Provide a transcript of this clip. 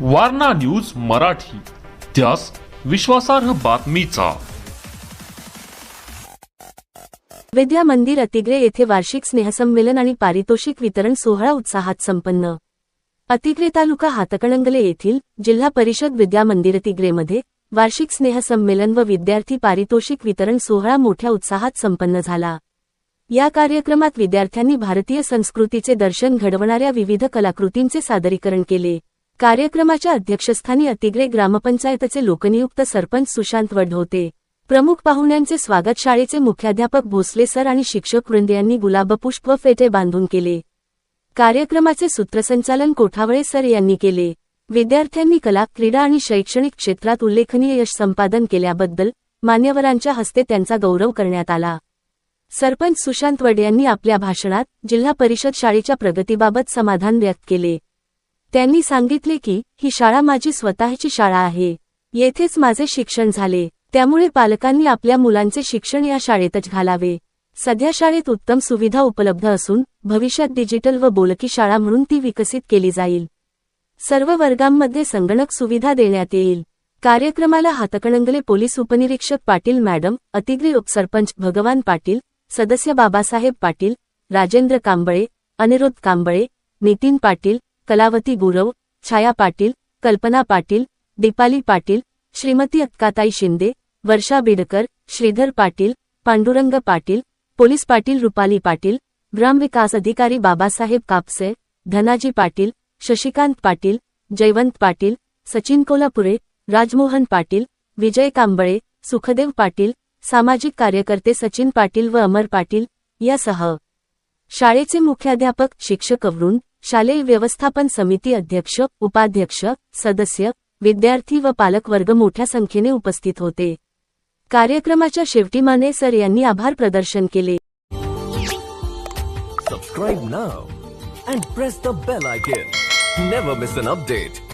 Warna news Marathi. त्यास विश्वासार्ह बातमीचा. विद्या मंदिर अतिग्रे येथे वार्षिक स्नेहसंमेलन आणि पारितोषिक वितरण सोहळा उत्साहात संपन्न. अतिग्रे तालुका हातकणंगले येथील जिल्हा परिषद विद्या मंदिर अतिग्रेमध्ये वार्षिक स्नेहसंमेलन व विद्यार्थी पारितोषिक वितरण सोहळा मोठ्या उत्साहात संपन्न झाला. या कार्यक्रमात विद्यार्थ्यांनी भारतीय संस्कृतीचे दर्शन घडवणाऱ्या विविध कलाकृतींचे सादरीकरण केले. कार्यक्रमाच्या अध्यक्षस्थानी अतिग्रे ग्रामपंचायतचे लोकनियुक्त सरपंच सुशांत वड होते प्रमुख पाहुण्यांचे स्वागत शाळेचे मुख्याध्यापक भोसले सर आणि शिक्षक वृंद यांनी गुलाबपुष्प फेटे बांधून केले. कार्यक्रमाचे सूत्रसंचालन कोठावळे सर यांनी केले. विद्यार्थ्यांनी कला क्रीडा आणि शैक्षणिक क्षेत्रात उल्लेखनीय यश संपादन केल्याबद्दल मान्यवरांच्या हस्ते त्यांचा गौरव करण्यात आला. सरपंच सुशांत वड यांनी आपल्या भाषणात जिल्हा परिषद शाळेच्या प्रगतीबाबत समाधान व्यक्त केले. त्यांनी सांगितले की ही शाळा माझी स्वतःची शाळा आहे. येथेच माझे शिक्षण झाले. त्यामुळे पालकांनी आपल्या मुलांचे शिक्षण या शाळेतच घालावे. सध्या शाळेत उत्तम सुविधा उपलब्ध असून भविष्यात डिजिटल व बोलकी शाळा म्हणून ती विकसित केली जाईल. सर्व वर्गांमध्ये संगणक सुविधा देण्यात येईल. कार्यक्रमाला हातकणंगले पोलीस उपनिरीक्षक पाटील मॅडम अतिग्री उपसरपंच भगवान पाटील सदस्य बाबासाहेब पाटील राजेंद्र कांबळे अनिरुद्ध कांबळे नितीन पाटील कलावती गुरव छाया पाटील कल्पना पाटील दीपाली पाटील श्रीमती अक्काताई शिंदे वर्षा बिडकर श्रीधर पाटील पांडुरंग पाटील पोलीस पाटील रुपाली पाटील ग्रामविकास अधिकारी बाबासाहेब कापसे धनाजी पाटील शशिकांत पाटील जयवंत पाटील सचिन कोल्हापुरे राजमोहन पाटील विजय कांबळे सुखदेव पाटील सामाजिक कार्यकर्ते सचिन पाटील व अमर पाटील यासह. शाळेचे मुख्याध्यापक शिक्षक वृंद शालेय व्यवस्थापन समिती अध्यक्ष उपाध्यक्ष सदस्य विद्यार्थी व पालक वर्ग मोठ्या संख्येने उपस्थित होते. कार्यक्रमाच्या शेवटी माने सर यांनी आभार प्रदर्शन केले. Subscribe now and press the bell icon never miss an update